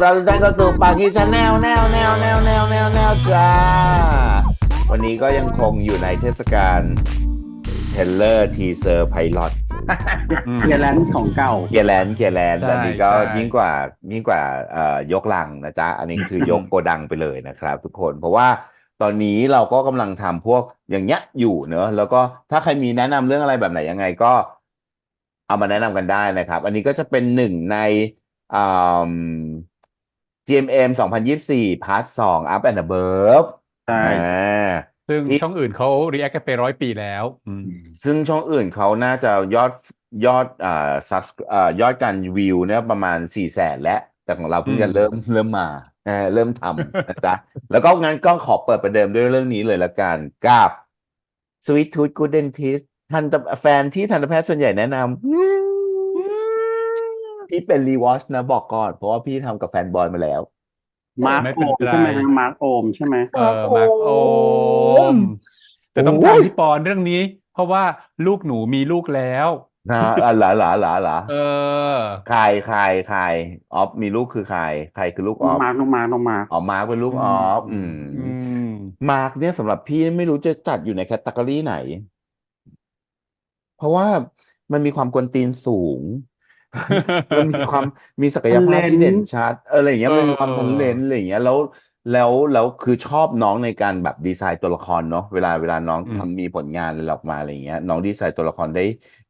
ขอต้อนรับทุกท่านเข้าสู่ปากกีชาแนลแนวแนวแนวแนวแนวแนวจ้า วันนี้ก็ยังคงอยู่ในเทศกาลเทเลอร์ทีเซอร์ไพลอตเกียร์แลนด์ของเก่าเกียร์แลนด์เกียร์แลนด์ใช่อันนี้ก็ใช่ยิ่งกว่ายิ่งกว่าเอ่อยกลังนะจ๊ะ อันนี้คือยกโกดังไปเลยนะครับ ทุกคนเพราะว่าตอนนี้เราก็กำลังทำพวกอย่างเงี้ยอยู่เนอะแล้วก็ถ้าใครมีแนะนำเรื่องอะไรแบบไหนยังไงก็ เอามาแนะนำกันได้นะครับ อันนี้ก็จะเป็นหนึ่งในอ่า GMM 2024พาร์ท2 Up and Above ใช่อ่าซึ่งที่ช่องอื่นเขา react กันไปร้อยปีแล้วอืมซึ่งช่องอื่นเขาน่าจะยอดยอดอ่าซับอ่ายอดการวิวเนี่ยประมาณ4ี่แสนแล้วแต่ของเราเพิ่งจะอืมเริ่มเริ่มมาเออเริ่มทำนะจ๊ะ แล้วก็งั้นก็ขอเปิดประเดิมด้วยเรื่องนี้เลยละกันกับ Sweet Tooth Good Dentist ทันตแฟนที่ทันตแพทย์ส่วนใหญ่แนะนำ พี่เป็นรีวอชนะบอกก่อน เพราะว่าพี่ทำกับแฟนบอยมาแล้ว มาร์คไม่โอเป็นมไร ใช่ไหมฮะมาร์คโอมใช่ไหม เออมาร์คโอม แต่ต้องโอ้ยทำพี่ปอนเรื่องนี้ เพราะว่าลูกหนูมีลูกแล้ว นะอะหลาหลาหลาหลาเออ ใครใครใครออฟมีลูกคือใคร ใครคือลูกอน้อองฟมาร์คน้องมาร์คน้องมาร์ค อ๋อมาร์กเป็นลูกออฟอืม อืม มาร์กเนี่ยสำหรับพี่ไม่รู้จะจัดอยู่ในแคตตากรีไหน เพราะว่ามันมีความกวนตีนสูง มันมีความมีศักยภาพที่เด่นชัดเอออะไรอย่างเงี้ยมันมีความเออทันเลนอะไรอย่างเงี้ยแล้วแล้วแล้วคือชอบน้องในการแบบดีไซน์ตัวละครเนาะเวลาเวลาน้องทำมีผลงานอะไรออกมาอะไรอย่างเงี้ยน้องดีไซน์ตัวละครได้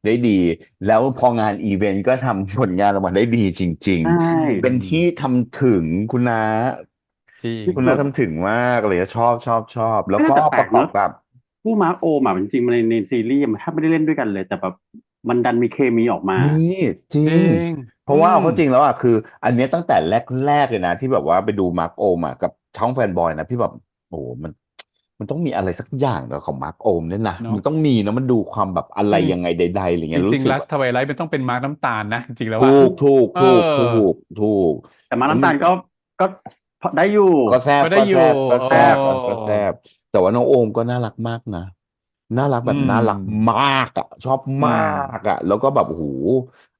ได้ดี แล้วพองานอีเวนต์ก็ทำผลงานออกมาได้ดีจริงใช่ๆเป็นที่ทำถึงคุณนาจริงคุณนาทำถึงมากเลยชอบชอบชอบ แล้วก็น่าจะแปปลระกกอบเนอะกับผู้มาร์คโอมอะจริงๆมันในในซีรีส์มันแทบไม่ได้เล่นด้วยกันเลย แต่แบบ มันดันมีเคมีออกมา นี่จริจริงงเพราะว่าเอาอืมเข้าจริงแล้วอะคือ อันเนี้ยตั้งแต่แรกๆเลยนะที่แบบว่าไปดูมาร์คโอมอะกับช่องแฟนบอยนะพี่แบบโอ้โหมัน มันต้องมีอะไรสักอย่างเนอะของมาร์คโอมเนี่ยนะเนอะมันต้องมีนะมันดูความแบบอะไรอืม ยังไงใดๆอะไรจเงี้ยรู้ริงสึกๆลัสว่าทวายไลท์มันต้องเป็นมาร์กน้ำตาลนะ จริงๆแล้วอะถูกถูกถูกเออถูกถูก แต่มาร์คน้ำตาลก็ก็พอได้อยู่ ก็แซบก็ได้ก็อยู่แซบก็แซบเออก็แซบแต่ว่าน้องโอมก็น่ารักมากนะ น่ารักแบบอืมน่ารักมากอะ ชอบมากอะ แล้วก็แบบโอ้โห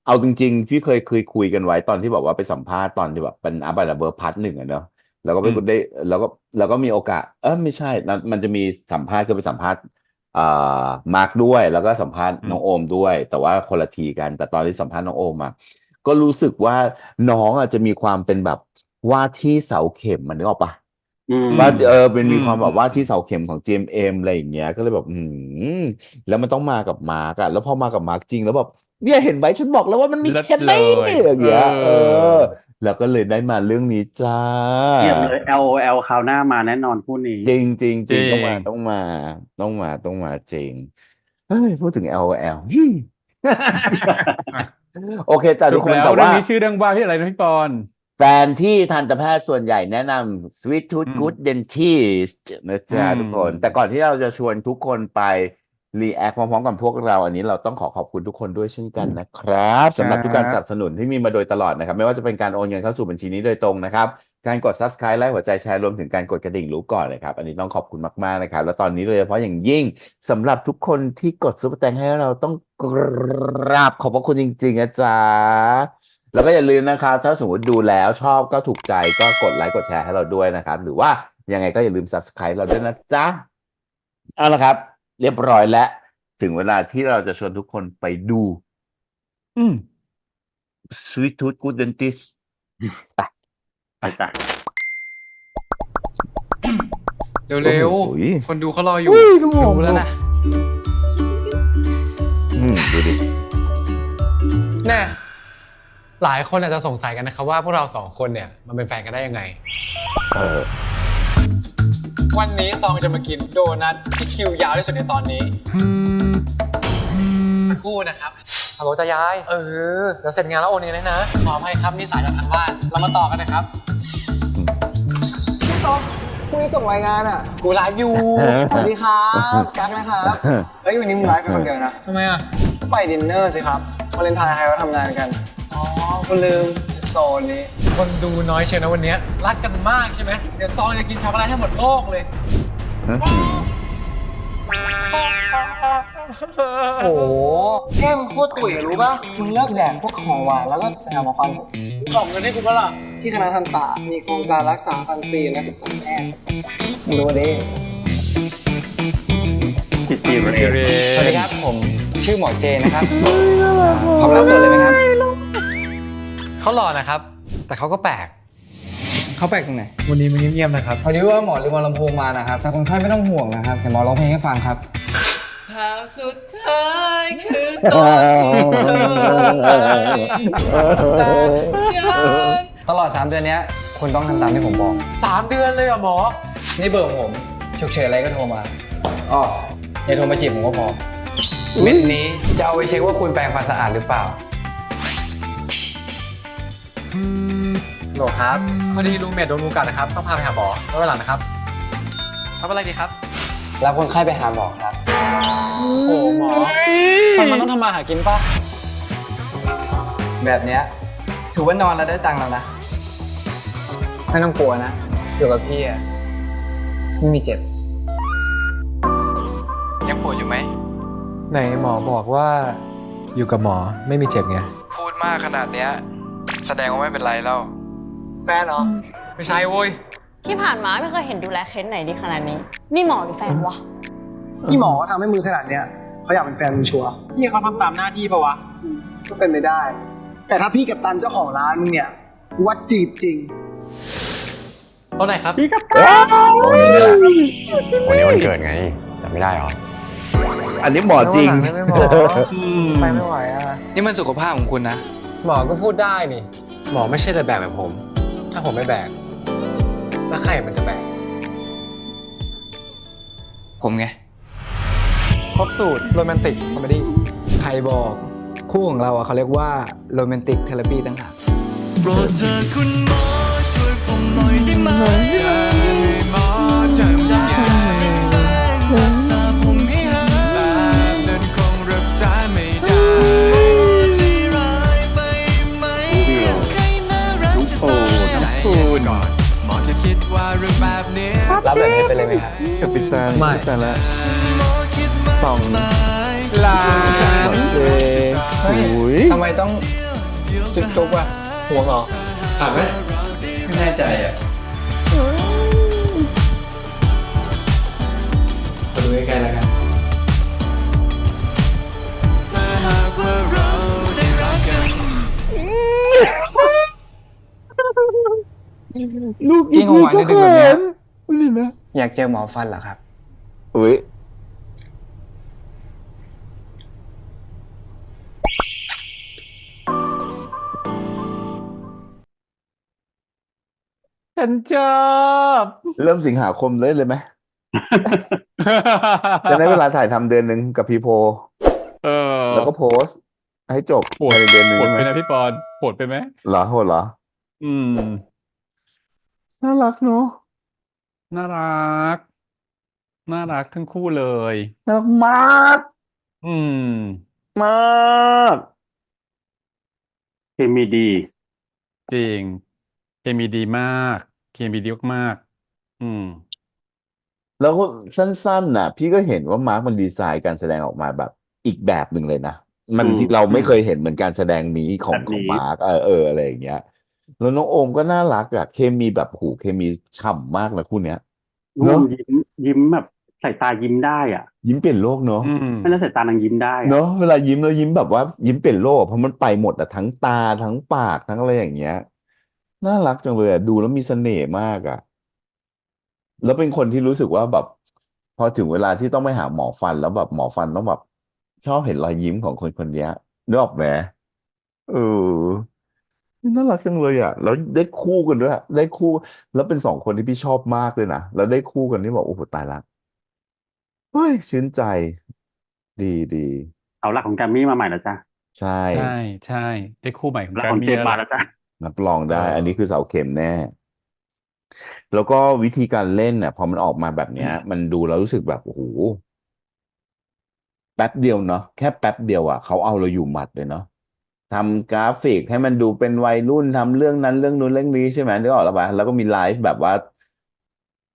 เอาจริง ๆ พี่เคยเคยคุยกันไว้ตอนที่แบบว่าไปสัมภาษณ์ตอนที่แบบเป็นอัปเดตเบอร์พัทหนึ่งอะเนอะแล้วก็ไปอืมได้แล้วก็แล้วก็มีโอกาส เออไม่ใช่นะมันจะมีสัมภาษณ์คือไปสัมภาษณ์อ่ามาร์คด้วยแล้วก็สัมภาษณ์น้องโอมด้วย แต่ว่าคนละทีกัน แต่ตอนที่สัมภาษณ์น้องโอมอะก็รู้สึกว่าน้องอะจะมีความเป็นแบบว่าที่เสาเข็มมันนึกออกปะอืม ว่าเออเป็นมีอืมความแบบอืมว่าที่เสาเข็มของ GMM อะไรอย่างเงี้ย ก็เลยแบบอืมแล้วมันต้องมากับมาร์กอะแล้วพอมากับมาร์กจริงแล้วแบบเนี่ยเห็นไหมฉันบอกแล้วว่ามันมีเลิศเคมีเลยอย่างเงี้ยเอเอออ แล้วก็เลยได้มาเรื่องนี้จ้าเทียบเลย L O L คราวหน้ามาแน่นอนคู่นี้จริงจริงจริงจริงต้องมาต้องมา ต้องมาต้องมาจริงเฮ้ยพูดถึง LOL อืมโอเคแต่สทุรุกปคนแล้วแต่เรื่องว่านี้ชื่อเรื่องว่าที่อะไรนะพี่ปอน แฟนที่ทันตแพทย์ส่วนใหญ่แนะนำ Sweet Tooth อืม Good Dentist นะจ๊ะอืมทุกคน แต่ก่อนที่เราจะชวนทุกคนไปรีแอคพร้อมๆกับพวกเรา อันนี้เราต้องขอขอบคุณทุกคนด้วยเช่นกันนะครับสำหรับทุกการสนับสนุนที่มีมาโดยตลอดนะครับ ไม่ว่าจะเป็นการโอนเงินเข้าสู่บัญชีนี้โดยตรงนะครับ การกด subscribe ไลค์หัวใจแชร์รวมถึงการกดกระดิ่งรู้ก่อนนะครับ อันนี้ต้องขอบคุณมากๆนะครับ แล้วตอนนี้โดยเฉพาะอย่างยิ่งสำหรับทุกคนที่กดซุปเปอร์แตงให้เราต้องกราบขอบพระคุณจริงๆนะจ๊ะ แล้วก็อย่าลืมนะครับ ถ้าสมมติดูแล้วชอบก็ถูกใจก็กดไลค์กดแชร์ให้เราด้วยนะครับ หรือว่ายังไงก็อย่าลืม subscribe เราด้วยนะจ๊ะ เอาละครับ เรียบร้อยแล้ว ถึงเวลาที่เราจะชวนทุกคนไปดู อืม Sweet Tooth Good Dentist ไปจ้ะเร็วโอ้โห ๆ คนดูเขารออยู่อุ้ยดูโมงรู้แล้วนะ อืมดูดิแน่ หลายคนอาจจะสงสัยกันนะครับว่าพวกเราสองคนเนี่ยมันเป็นแฟนกันได้ยังไง เออวันนี้ซองจะมากินโดนัทที่คิวยาวที่สุดในตอนนี้สักครู่นะครับฮัลโหลจ้ายาย เออ เดี๋ยวเสร็จงานแล้วโอนเงินเลยนะ ขออภัยครับนี่สายจากทางบ้าน เรามาต่อกันนะครับ พี่ซอพรุ่งนี้ส่งรายงานอะ กูไลฟ์อยู่สวัสดีครับกั๊กนะครับเฮ้ยวันนี้มึงไลฟ์เป็นคนเดียวนะทำไมอะ ไปดินเนอร์สิครับวาเลนไทน์ใครเขาทำงานกัน อ๋อคุณลืมโซนนี้ คนดูน้อยเชียวนะวันเนี้ยรักกันมากใช่ไหมเดี๋ยวซองจะกินช็อกโกแลตให้หมดโลกเลยไปโอ้โหแก้มโคตรตุ๋ยอะรู้ป่ะมึงเลิกแดกพวกของหวานแล้วก็ไปหาหมอฟันเถอะกล่องเงินให้คุณเปะล่าที่คณะทันตะมีโครงการรักษาฟันฟรีและศึกษาแพทย์มึงรู้ดิคิดตีเรเรสวัสดีครับ ผมชื่อหมอเจนะครับพร้อมรับตัวเลยไหมครับ เขาหล่อนะครับ แต่เขาก็แปลก เขาแปลกตรงไหน วันนี้มันเงียบๆนะครับ พอดีว่าหมอลืมเอาลำโพงมานะครับ แต่คนไข้ไม่ต้องห่วงนะครับเดี๋ยวหมอร้องเพลงให้ฟังครับภาพสุดท้ายคือตอนที่เธอตาฉันตลอด 3 เดือนเนี้ยคุณต้องทำตามที่ผมบอก สามเดือนเลยเหรอหมอ นี่เบอร์ของผมฉุกเฉินอะไรก็โทรมาอ๋ออย่าโทรมาจีบผมก็พอเม็ดนี้จะเอาไปเช็คว่าคุณแปรงฟันสะอาดหรือเปล่า โหลครับพอดีรูมเมทโดนงูกัดนะครับ ต้องพาไปหาหมอไว้วันหลังนะครับรับอะไรดีครับแล้วคนไข้ไปหาหมอครับ โอ้หมอคนมันต้องทำมาหากินป่ะ แบบเนี้ยถือว่านอนแล้วได้ตังค์แล้วนะ ไม่ต้องกลัวนะ อยู่กับพี่อะไม่มีเจ็บ ยังปวดอยู่ไหม ไหนหมอบอกว่าอยู่กับหมอไม่มีเจ็บไง พูดมากขนาดเนี้ย แสดงว่าไม่เป็นไรแล้ว แฟนเหรอ ไม่ใช่โว้ย ที่ผ่านมาไม่เคยเห็นดูแลเคสไหนดีขนาดนี้ นี่หมอหรือแฟนวะที่หมอทำให้มือขนาดเนี้ยเขาอยากเป็นแฟนมึงชัวร์พี่เขาทำตามหน้าที่ปะวะ ก็เป็นไปได้ แต่ถ้าพี่กับตันเจ้าของร้านมึงเนี่ยกูว่าจีบจริงตัวไหนครับวันนี้นี่แหละวันนี้วันเกิดไงจำไม่ได้หรอ อันนี้หมอจริงไม่หมอไปไม่ไหวอะ นี่มันสุขภาพของคุณนะ หมอก็พูดได้นี่ หมอไม่ใช่แต่แบกแบบผม ถ้าผมไม่แบก แล้วใครมันจะแบก ผมไง ครบสูตรโรแมนติกคอมเมดี้ใครบอกคู่ของเราอะเขาเรียกว่าโรแมนติกเทเลปีต่างหาก โปรดเธอคุณหมอช่วยผมหน่อยได้ไหมใจหม แบบนี้รับแบบนี้ไปเลยไหมครับกับปิดตาไม่แต่ละหมอคิดว่าสองจะตายล้านเจอุ้ยทำไมต้องจุ๊บจุ๊บอะห่วงเหรอผ่านไหมไม่แน่ใจอะขอดูใกล้ๆแล้วกันถ้าหากว่าเราได้รักกันลูกกินของหวานดึกๆแบบเนี้ยนี่นะ อยากเจอหมอฟันเหรอครับ อุ้ยฉันชอบเริ่มสิงหาคมเลยเลยไหมจะได้เวลาถ่ายทำเดือนหนึ่งกับพีโพ เออแล้วก็โพสต์ ให้จบปวดภายในเดือนหนึ่งปวดใช่ไหไปมนะพี่ปอนปวดไปไหม เหรอโหดเหรอ อืม น่ารักเนาะ น่ารัก น่ารักทั้งคู่เลย น่ารักมากอืม มากเคมีดี จริงเคมีดีมากเคมีดีมากๆอืม แล้วก็สั้นๆน่ะ พี่ก็เห็นว่ามาร์คมันดีไซน์การแสดงออกมาแบบอีกแบบหนึ่งเลยนะ มันอืมที่เราไม่เคยเห็นเหมือนการแสดงนี้ของแบบขนี้ องมาร์คเออเอออะไรอย่างเงี้ย แล้วน้องโอมก็น่ารักอะเคมีแบบหูเคมีฉ่ำมากนะคู่เนี้ย เนอะ ยิ้มยิ้มแบบสายตายิ้มได้อะยิ้มเปลี่ยนโลกเนาะ อืม ไม่แล้วสายตานางยิ้มได้อะเนาะเวลายิ้มแล้วยิ้มแบบว่ายิ้มเปลี่ยนโลกอะเพราะมันไปหมดอะทั้งตาทั้งปากทั้งอะไรอย่างเงี้ยน่ารักจังเลยอะดูแล้วมีเสน่ห์มากอะแล้วเป็นคนที่รู้สึกว่าแบบ พอถึงเวลาที่ต้องไปหาหมอฟันแล้วแบบหมอฟันต้องแบบชอบเห็นรอยยิ้มของคนคนเนี้ยนึกออกไหมเออ น่ารักจังเลยอะแล้วได้คู่กันด้วยอะได้คู่ แล้วเป็นสองคนที่พี่ชอบมากเลยนะ แล้วได้คู่กันที่บอกโอ้โหตายละเฮ้ยชื่นใจ ดีดีเอาหลักของแกรมมี่มาใหม่แล้วจ้ะใช่ ใช่ใช่ได้คู่ใหม่ของหลักการของมีเจมส์แล้วมาล่ะแล้วจ้ะรับรองได้เอออัอันนี้คือเสาเข็มแน่ แล้วก็วิธีการเล่นเนี่ยพอมันออกมาแบบเนี้ย มันดูแล้วรู้สึกแบบโอ้โหแป๊บเดียวเนาะแค่แป๊บเดียวอะเขาเอาเราอยู่หมัดเลยเนาะ ทำกราฟิกให้มันดูเป็นวัยรุ่นทำเรื่องนั้นเรื่องนู้นเรื่องนี้ใช่ไหมนึกออกแล้วปะแล้วก็มีไลฟ์แบบว่า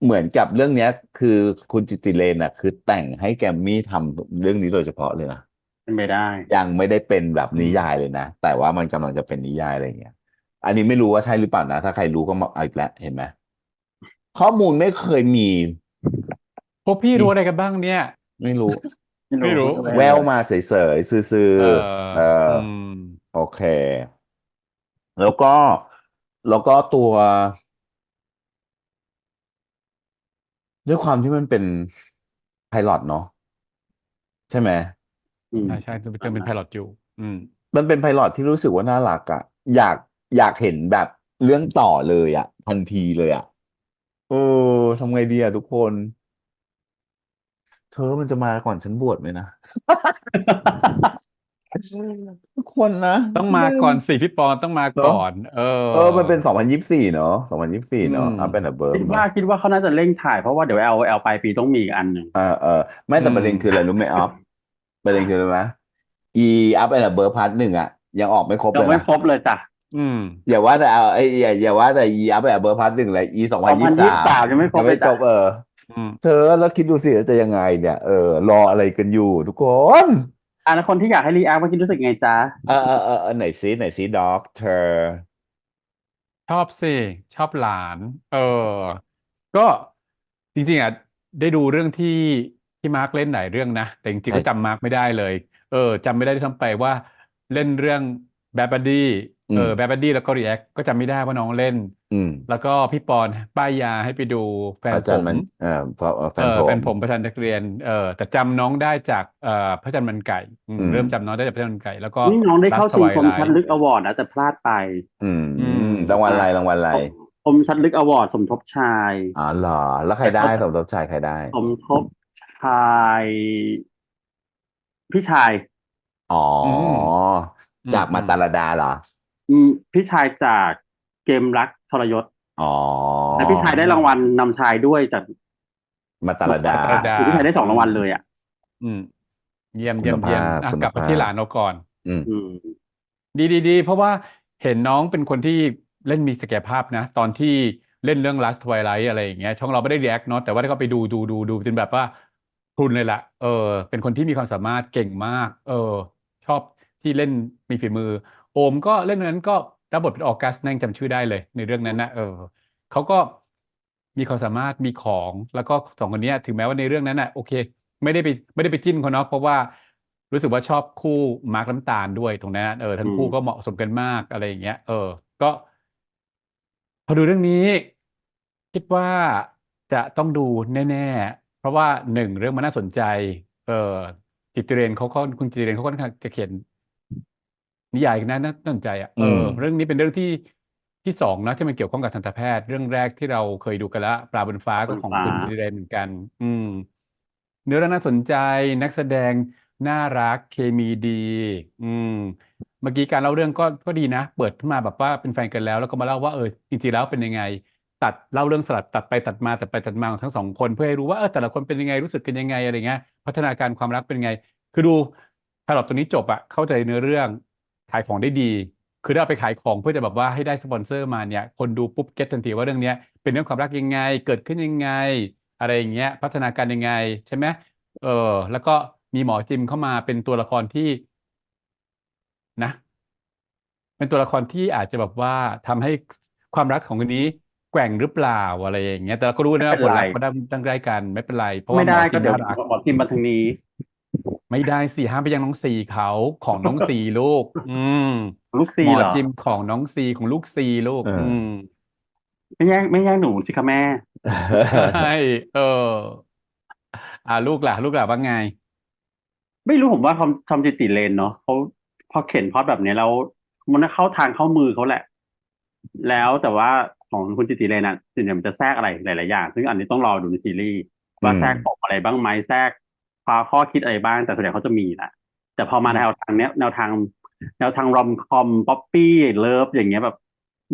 เหมือนกับเรื่องเนี้ย คือคุณจิตติเลนน่ะ คือแต่งให้แกรมมี่ทำเรื่องนี้โดยเฉพาะเลยนะเป็นไปได้ ยังไม่ได้เป็นแบบนิยายเลยนะ แต่ว่ามันกำลังจะเป็นนิยายอะไรอย่างเงี้ย อันนี้ไม่รู้ว่าใช่หรือเปล่านะ ถ้าใครรู้ก็มาเอาอีกแล้วเห็นไหมข้อมูลไม่เคยมี พวกพี่รู้อะไรกันบ้างเนี่ย ไม่รู้ ไม่รู้ แววมาเฉยๆซื่อเออๆเอออม โอเค แล้วก็แล้วก็ตัว ด้วยความที่มันเป็นไพลอตเนาะใช่ไหมอืม ใช่ใช่จะเป็นไพลอตอยู่ อืม มันเป็นไพลอตที่รู้สึกว่าน่ารักอะอยากอยากเห็นแบบเรื่องต่อเลยอะทันทีเลยอะเออทำไงดีอะทุกคน เธอมันจะมาก่อนฉันบวชไหมนะ ทุกคนนะต้องมาก่อนสิพี่ปอนต้องมาก่อน เออ เออ มันเป็นสองพันยี่สิบสี่เนาะสองพันยี่สิบสี่เนาะอืมอัพเป็นเบิร์คิดว่าคิดว่าเขาน่าจะเร่งถ่ายเพราะว่าเดี๋ยว L L ปลายปีต้องมีอีกอันหนึ่งเออเออไม่แต่อืมประเด็นคืออะไรรู้ไหมอัพประเด็นคืออะไรรู้ไหมอีอัพเป็นเบิร์พาร์ทหนึ่งอะยังออกไม่ครบยัเลงยไม่นะครบเลยจ้ะอืมอย่าว่าแต่เอาไอ้ยอย่าอย่าว่าแต่อีอัพเป็นเบิร์พาร์ทหนึ่งเลยอีสองพันยี่สิบสาม2023ยังไม่ครบยังไม่เลยจจ้ะบเอออืมเธอแล้วคิดดูสิจะยังไงเนี่ยเออรออะไรกันอยู่ทุกคน อะแล้วคนที่อยากให้รีแอคเมื่อกี้รู้สึกไงจ๊ะเออเออเออเออไหนซิไหนซิด็อกเธอ ชอบสิ ชอบหลาน เออ ก็จริงๆอะได้ดูเรื่องที่ที่มาร์คเล่นหลายเรื่องนะ แต่จริงๆก็ใช่จำมาร์คไม่ได้เลย เออจำไม่ได้ด้วยซ้ำไปว่าเล่นเรื่องแบดบัดดี้เออแบดบัดดี้แล้วก็รีแอคก็จำไม่ได้ว่าน้องเล่นอืม แล้วก็พี่ปอนป้ายยาให้ไปดูแฟนอาผจารย์มมันเออเพราะแฟเอนอผมแฟนผมประธานนักเรียนเออแต่จำน้องได้จากเอ่อพระจันทร์มันไก่อืมอืมเริ่มจำน้องได้จากพระจันทร์มันไก่แล้วก็นี่น้องได้เข้า Last ชิงคมชัด Twilight ลึกอวอร์ดนะแต่พลาดไปอืมอืมรางวัลอะไรรางวัลอะไรคมชัดลึกอวอร์ดสมทบชายอ๋อเหรอ แล้วใครได้สมทบชายใครได้ สมทบชายพี่ชาย อ๋ออมจากอืมมาตาลดาเหรอ อืมพี่ชายจากเกมรัก ทรยศอ๋อและพี่ชายได้รางวัลนำชายด้วยจากมาตาลดามาตาลดาคือพี่ชายได้สองรางวัลเลยอะอืม เยี่ยมคุณเยี่ยมเยี่ยมภาพอะคุณกลับมาภาพที่หลานเราก่อนอืมอืมดีดีดีเพราะว่าเห็นน้องเป็นคนที่เล่นมีศักยภาพนะ ตอนที่เล่นเรื่อง Last Twilight อะไรอย่างเงี้ย ช่องเราไม่ได้ react เนาะแต่ว่าได้ก็ไปดูดูดูดูจนแบบว่าพรุนเลยล่ะเออ เป็นคนที่มีความสามารถเก่งมาก เออ ชอบที่เล่นมีฝีมือ โอมก็เล่นเรื่องนั้นก็ รับบทเป็นออกัสนั่งจำชื่อได้เลย ในเรื่องนั้นนะเออเขาก็มีความสามารถมีของแล้วก็สองคนเนี้ยถึงแม้ว่าในเรื่องนั้นน่ะโอเค ไม่ได้ไปไม่ได้ไปจิ้นเขาเนาะเพราะว่ารู้สึกว่าชอบคู่มาร์คน้ำตาลด้วยตรงนั้นเออทั้งคู่อืมก็เหมาะสมกันมากอะไรอย่างเงี้ย เออ ก็ พอดูเรื่องนี้ คิดว่าจะต้องดูแน่ ๆ เพราะว่าหนึ่งเรื่องมันน่าสนใจ เออจิตรเรนเขาก็คุณจิตรเรนเขาก็ค่อนข้างจะเขียน นิยายน่าน่าสนใจอะเออมเรื่องนี้เป็นเรื่องที่ที่สองนะที่มันเกี่ยวข้องกับทันตแพทย์ เรื่องแรกที่เราเคยดูกันละปลาบนฟ้าก็ของบนฟ้าคุณจิตรเรนเหมือนกัน อืม เนื้อเรื่องน่าสนใจนักแสดงน่ารักเคมีดี อืม เมื่อกี้การเล่าเรื่องก็ก็ดีนะ เปิดขึ้นมาแบบว่าเป็นแฟนกันแล้ว แล้วก็มาเล่าว่าเออจริงๆแล้วเป็นยังไง ตัดเล่าเรื่องสลับตัดไปตัดมาตัดไปตัดมาของทั้งสองคนเพื่อให้รู้ว่าเออแต่ละคนเป็นยังไงรู้สึกกันยังไงอะไรเงี้ยพัฒนาการความรักเป็นยังไง คือดูพาร์ทตัวนี้จบอะเข้าใจเนื้อเรื่อง ขายของได้ดี คือได้เอาไปขายของเพื่อจะแบบว่าให้ได้สปอนเซอร์มาเนี่ย คนดูปุ๊บเก็ตทันทีว่าเรื่องเนี้ยเป็นเรื่องความรักยังไง เกิดขึ้นยังไง อะไรอย่างเงี้ย พัฒนาการยังไงใช่ไหมเออ แล้วก็มีหมอจิมเข้ามาเป็นตัวละครที่นะ เป็นตัวละครที่อาจจะแบบว่าทำให้ความรักของคนนี้แกว่งหรือเปล่าอะไรอย่างเงี้ย แต่เราก็รู้นะว่าผลลัพธ์ก็ได้ตั้งใกล้กันไม่เป็นไร เพราะว่าไม่หมได้อจิก็มเดี๋ยวน่ารักหมอจิมมาทางนี้ ไม่ได้สิห้ามไปยังน้องซีเขาของน้องซีลูก อืมลูกซีหมอเหรอจิมของน้องซีของลูกซีลูก เอออื อืมไม่แย่งไม่แย่งหนูสิคะแม่ ใช่เออ อ่าลูกล่ะ ลูกล่ะว่าไง ไม่รู้ผมว่าทอมทอมจิตติเลนเนาะเขาพอเข็นพล็อตแบบเนี้ยแล้วมันเข้าทางเข้ามือเขาแหละ แล้วแต่ว่าของคุณจิตติเลนอะส่วนใหญ่มันจะแทรกอะไรหลายๆอย่าง ซึ่งอันนี้ต้องรอดูในซีรีส์ว่าอืม แทรกปมอะไรบ้างไหมแทรก พาข้อคิดอะไรบ้างแต่ส่วนใหญ่เขาจะมีแหละแต่พอมาแนวทางเนี้ยแนวทาง แนวทางรอมคอมป๊อปปี้เลิฟอย่างเงี้ยแบบ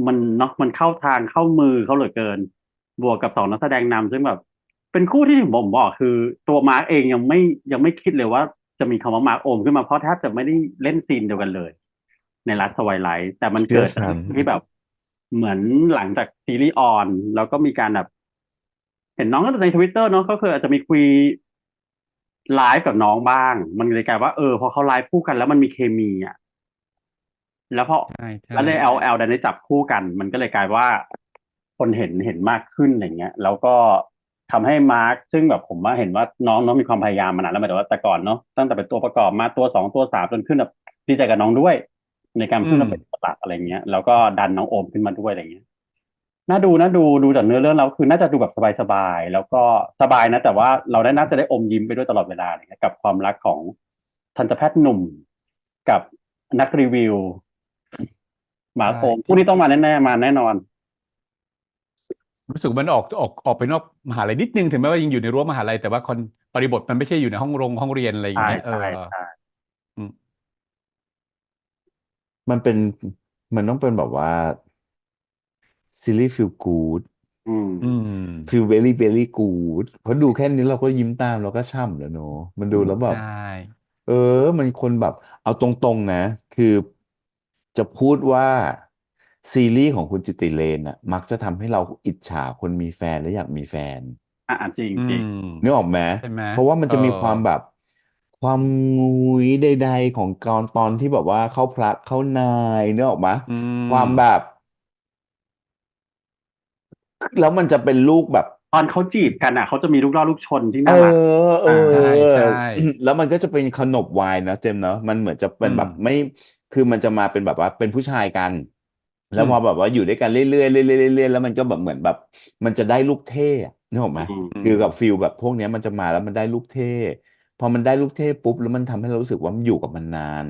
มันเนาะมันเข้าทางเข้ามือเขาเหลือเกิน บวกกับสองนักแสดงนำซึ่งแบบ เป็นคู่ที่ผมบอกคือ ตัวมาร์กเองยังไม่ยังไม่คิดเลยว่าจะมีคำว่ามาร์กโอมขึ้นมาเพราะแทบจะไม่ได้เล่นซีนเดียวกันเลย ในรัสสวายไลท์แต่มันเกิดเชื่อซ้ำที่แบบเหมือนหลังจากซีรีส์ออน แล้วก็มีการแบบเห็นน้องก็ในทวิตเตอร์เนาะก็คืออาจจะมีคุย ไลฟ์กับน้องบ้าง มันเลยกลายว่าเออพอเขาไลฟ์คู่กันแล้วมันมีเคมีอะแล้วพอใช่ใช่แล้วเลยเอาแอลดันได้จับคู่กัน มันก็เลยกลายว่า คนเห็นเห็นมากขึ้นอะไรเงี้ย แล้วก็ทำให้มาร์คซึ่งแบบผมว่าเห็นว่าน้องน้องมีความพยายามมานานแล้วหมายถึงว่าแต่ก่อนเนาะตั้งแต่เป็นตัวประกอบมาตัวสองตัวสามจนขึ้นแบบดีใจกับน้องด้วย ในการขึ้นมาเป็นตัวหลักอะไรเงี้ยแล้วก็ดันน้องโอมขึ้นมาด้วยอะไรเงี้ย น่าดูน่าดูดูจากเนื้อเรื่องแล้วคือน่าจะดูแบบสบายๆแล้วก็สบายนะ แต่ว่าเราได้น่าจะได้อมยิ้มไปด้วยตลอดเวลาเลยกับความรักของทันตแพทย์หนุ่มกับนักรีวิว หมาโอมผู้นี้ต้องมาแน่ๆมาแน่นอน รู้สึกมันออกออกออกไปนอกมหาลัยนิดนึงถึงแม้ว่ายังอยู่ในรั้วมหาลัยแต่ว่าคอนบริบทมันไม่ใช่อยู่ในห้องโรงห้องเรียนอะไรอย่างใช่เงี้ยเอใช่อใช่มันเป็นมันต้องเป็นแบบว่า ซีรีส์ฟีลกู๊ดอืม อืมฟีลเวลี่เวลี่กู๊ดเพราะดูแค่นี้เราก็ยิ้มตามเราก็ช่ำแล้วเนอะมันดูแล้วแบบ ใช่ เออ มันคนแบบ เอาตรงๆนะ คือจะพูดว่า ซีรีส์ของคุณจิตติเลนน่ะ มักจะทำให้เราอิจฉาคนมีแฟนและอยากมีแฟน อะอะจริงอืจริงม นึกออกไหมใช่ไหมเพราะว่ามันจะมีเออความแบบ ความงุยใดๆของตอนตอนที่แบบว่าเข้าพระเข้านายนึกออกไหมอืม ความแบบ แล้วมันจะเป็นลูกแบบตอนเขาจีบกันอะเขาจะมีลูกล่อลูกชนที่เอน่ารักอเออใช่ใช่แล้วมันก็จะเป็นขนบวายนะเจมส์เนาะมันเหมือนจะเป็นแบบอืมไม่คือมันจะมาเป็นแบบว่าเป็นผู้ชายกัน แล้วอืมพอแบบว่าอยู่ด้วยกันเรื่อยๆเรื่อยๆเรื่อยๆแล้วมันก็แบบเหมือนแบบ มันจะได้ลูกเท่อะนึกออกไหมอืมคือกับฟิลแบบพวกเนี้ยมันจะมาแล้วมันได้ลูกเท่พอมันได้ลูกเท่ปุ๊บแล้วมันทำให้เรารู้สึกว่ามันอยู่กับมันนาน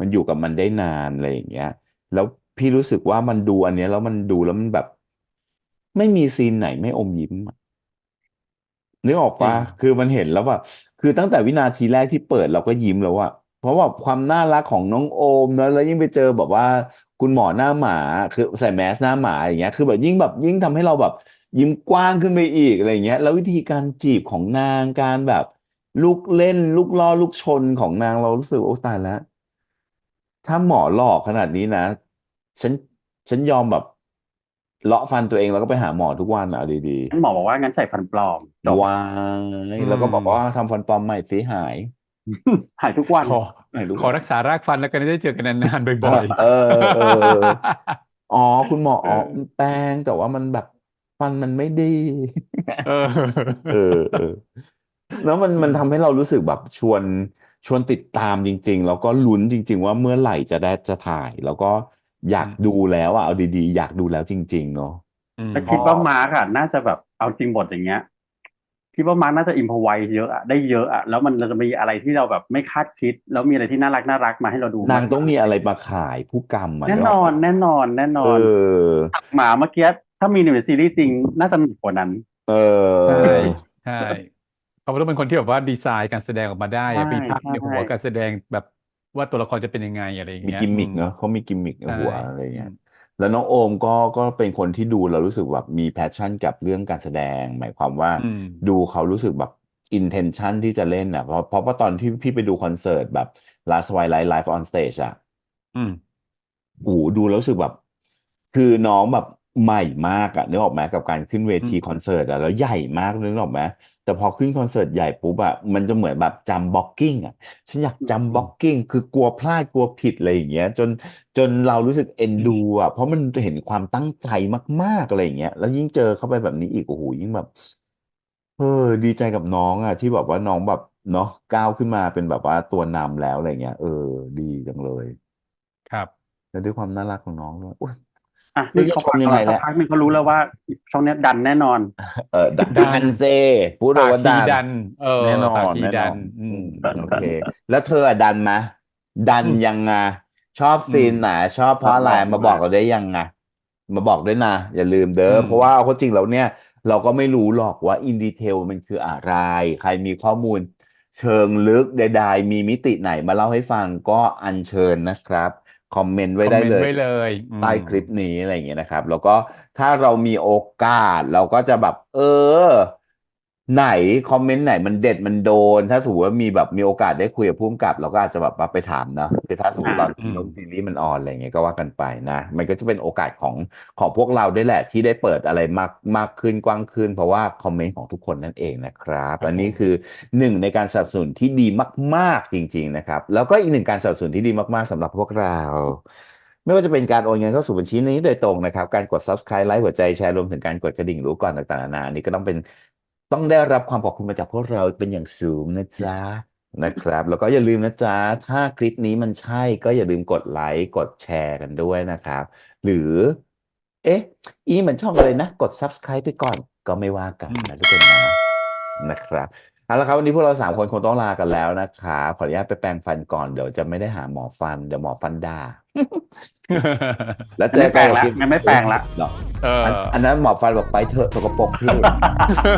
มันอยู่กับมันได้นานอะไรอย่างเงี้ย แล้วพี่รู้สึกว่ามันดูอันเนี้ยแล้วมันดูแล้วมันแบบ ไม่มีซีนไหนไม่อมยิ้มอะนึกออกปะจริงคือมันเห็นแล้วแบบคือตั้งแต่วินาทีแรกที่เปิดเราก็ยิ้มแล้วอะเพราะว่าความน่ารักของน้องโอมนะแล้วยิ่งไปเจอแบบว่าคุณหมอหน้าหมาคือใส่แมสหน้าหมาอย่างเงี้ย คือแบบยิ่งแบบยิ่งทำให้เราแบบ ยิ้มกว้างขึ้นไปอีกอะไรเงี้ย แล้ววิธีการจีบของนางการแบบ ลูกเล่นลูกล่อลูกชนของนางเรารู้สึกว่าโอ้ตายแล้วถ้าหมอหลอกขนาดนี้นะ ฉันฉันยอมแบบ เลาะฟันตัวเองแล้วก็ไปหาหมอทุกวันอะเอาดีงั้นหมอบอกว่างั้นใส่ฟันปลอมจบๆว้ายแล้วก็บอกว่าทำฟันปลอมใหม่สิหาย หายทุกวันขอหายทุกขอวันรักษารากฟันแล้วกันจะได้เจอกันนานๆบ่อยเออเอออ๋อคุณหมออ๋อเออแป้งแต่ว่ามันแบบฟันมันไม่ดีๆเออเออเออแล้วมันมันทำให้เรารู้สึกแบบชวนชวนติดตามจริง ๆ แล้วก็ลุ้นจริง ๆ ว่าเมื่อไหร่จะได้จะถ่าย แล้วก็ อยากอืมดูแล้วอะเอาดีๆ อยากดูแล้วจริง ๆ เนาะอืมแต่คิดว่ามาร์กอะน่าจะแบบเอาจริงบทอย่างเงี้ยคิดว่ามาร์กน่าจะอิมพอไวเยอะอะได้เยอะอะแล้วมันจะมีอะไรที่เราแบบไม่คาดคิด แล้วมีอะไรที่น่ารักน่ารักมาให้เราดูนางต้องมีอะไรมาขายผู้กำอะแน่นึกนอออกนปะแน่นอนแน่นอเอนอหมาเมื่อกี้ถ้ามีในซีรีส์จริงน่าจะหนักกว่านั้น เออใช่ใช่เขาต้องเป็นคนที่แบบว่าดีไซน์การแสดงออกมาได้อะใช่มีภาพในใช่หัวการแสดงแบบ ว่าตัวละครจะเป็นยังไงอะไรอย่างมีเงี้ยกิมมิกอืมเนาะเขามีกิมมิกในใช่หัวอะไรเงี้ยอืมแล้วน้องโอมก็ก็เป็นคนที่ดูเรารู้สึกแบบมีแพชชั่นกับเรื่องการแสดง หมายความว่าอืม ดูเขารู้สึกแบบ intention ที่จะเล่นอะเพราะเพราะว่าตอนที่พี่ไปดูคอนเสิร์ตแบบ Last Twilight Live on Stage อะ อืม โอ้โหดูแล้วรู้สึกแบบ คือน้องแบบใหม่มากอะนึกออกไหมกับการขึ้นเวทีอืมคอนเสิร์ตอะแล้วใหญ่มากนึกออกไหม แต่พอขึ้นคอนเสิร์ตใหญ่ปุ๊บอะมันจะเหมือนแบบจำบล็อกกิ้งอะฉันอยากจำบล็อกกิ้งคือกลัวพลาดกลัวผิดอะไรอย่างเงี้ยจนจนเรารู้สึกเอ็นดูอะเพราะมันเห็นความตั้งใจมากๆอะไรอย่างเงี้ยแล้วยิ่งเจอเข้าไปแบบนี้อีกโอ้โหยิ่งแบบเออดีใจกับน้องอะที่แบบว่าน้องแบบเนาะก้าวขึ้นมาเป็นแบบว่าตัวนำแล้วอะไรเงี้ย เออ ดีจังเลย ครับ แล้วด้วยความน่ารักของน้องด้วยอุ๊ย อะไม่นี่รู้เขาจะชมยังไงสัแล้กวพักหนึงเขารู้แล้วว่าช่องเนี้ยดันแน่นอน เออดันดันดันเซพูดเลยปากว่าพีดันดันเออแน่นอปากนพีแน่นดัอนนอือืมมโอเค แล้วเธออะดันไหมดันอืมยังไงชอบซีนอืมไหนชอบเพราะอะไรบอกมามาบอกเราได้ยังไงมาบอกด้วยนะ อย่าลืมเด้ออืมเพราะว่าเอาเข้าจริงแล้วเนี่ย เราก็ไม่รู้หรอกว่าอินดีเทลมันคืออะไร ใครมีข้อมูลเชิงลึกใดๆมีมิติไหนมาเล่าให้ฟังก็อัญเชิญนะครับ คอมเมนต์ไว้คอมได้เมนเลต์ยไว้เลยอืใต้มคลิปนี้อะไรอย่างเงี้ยนะครับ แล้วก็ถ้าเรามีโอกาสเราก็จะแบบ เออ ไหนคอมเมนต์ไหนมันเด็ดมันโดน ถ้าสมมติว่ามีแบบมีโอกาสได้คุยกับผู้กำกับ เราก็อาจจะแบบมาไปถามเนาะคือถ้าสมมติตอนอืมลงซีรีส์มันออนอะไรเงี้ยก็ว่ากันไปนะ มันก็จะเป็นโอกาสของของพวกเราด้วยแหละ ที่ได้เปิดอะไรมากมากขึ้นกว้างขึ้น เพราะว่าคอมเมนต์ของทุกคนนั่นเองนะครับ อันนี้คือหนึ่งในการสนับสนุนที่ดีมาก ๆจริง ๆนะครับ แล้วก็อีกหนึ่งการสนับสนุนที่ดีมากๆสำหรับพวกเราไม่ว่าจะเป็นการโอนเงินเข้าสู่บัญชีนี้โดยตรงนะครับ การกด subscribe ไลค์หัวใจแชร์รวมถึงการกดกระดิ่งรู้ก่อนต่างๆนานาอันนี้ก็ต้องเป็น ต้องได้รับความขอบคุณมาจากพวกเราเป็นอย่างสูงนะจ๊ะนะครับ แล้วก็อย่าลืมนะจ๊ะ ถ้าคลิปนี้มันใช่ก็อย่าลืมกดไลค์กดแชร์กันด้วยนะครับ หรือ เอ๊ะ อีเหมือนช่องเลยนะ กด subscribe ไปก่อนก็ไม่ว่ากันนะทุกคนนะนะครับเอาละครับวันนี้พวกเราสามคนคงต้องลากันแล้วนะครับขออนุญาตไปแปรงฟันก่อนเดี๋ยวจะไม่ได้หาหมอฟันเดี๋ยวหมอฟันด่า แล้วเจไม่อแปลกันงละคลิปงั้นไม่แปลงละ หรอเอออันอันนั้นหมอฟันบอกไปเถอะสกปรกพี่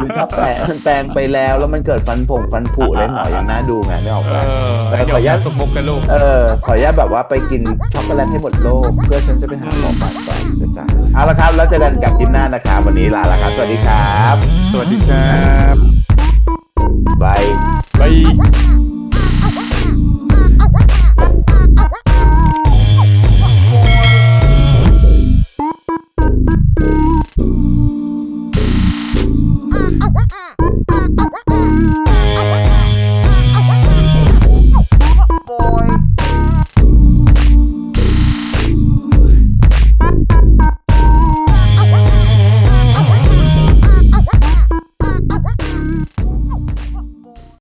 หรือถ้าแปรงแปรงไปแล้วแล้วมันเกิดฟันผงฟันผุเลยหมอยังน่าดูไงไม่ออกเอปะอแต่ขออนุญาตสมมุกกันลูก เออ ขออนุญาตแบบว่าไปกินช็อกโกแลตให้หมดโลก เพื่อฉันจะไปหาหมอฟันก่อนนะจ๊ะเอาละครับ แล้วเจอกันกับคลิปหน้านะครับวันนี้ลาละครับ สวัสดีครับสวัสดีครับ บาย บาย